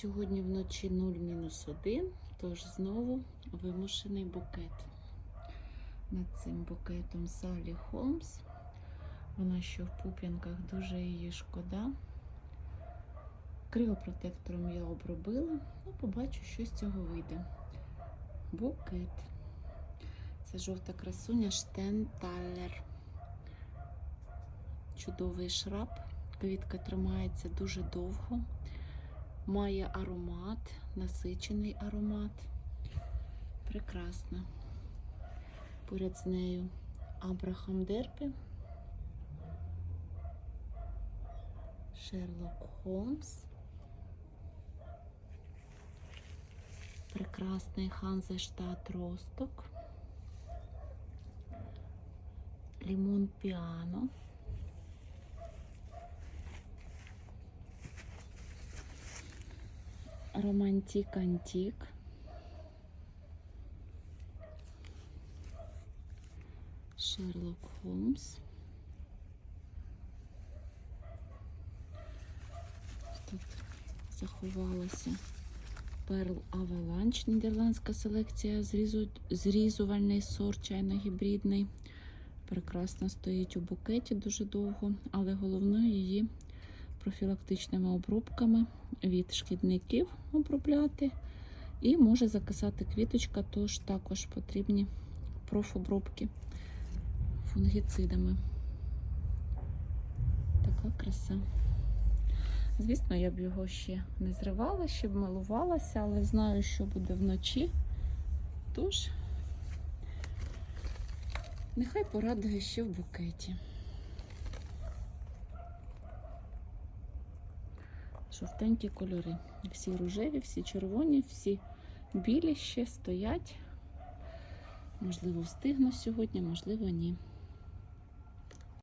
Сьогодні вночі 0-1, тож знову вимушений букет. Над цим букетом Салі Холмс. Вона що в пуп'янках дуже її шкода. Криопротектором я обробила. Ну, побачу, що з цього вийде. Букет. Це жовта красуня Штенталер. Чудовий шраб. Квітка тримається дуже довго. Має аромат, насичений аромат. Прекрасно. Поряд з нею Абрахам Дерпі. Шерлок Холмс. Прекрасний Ханзештат Росток. Лімон Піано. Романтик Антик. Шерлок Холмс. Тут заховалося Перл Авеланч, нідерландська селекція, зрізу, зрізувальний сорт чайно-гібридний. Прекрасно стоїть у букеті дуже довго, але головною її профілактичними обробками від шкідників обробляти. І може закисати квіточка, тож також потрібні профобробки фунгіцидами. Така краса. Звісно, я б його ще не зривала, ще б милувалася, але знаю, що буде вночі. Тож, нехай порадує ще в букеті. Жовтенькі кольори. Всі рожеві, всі червоні, всі білі ще стоять. Можливо, встигну сьогодні, можливо, ні.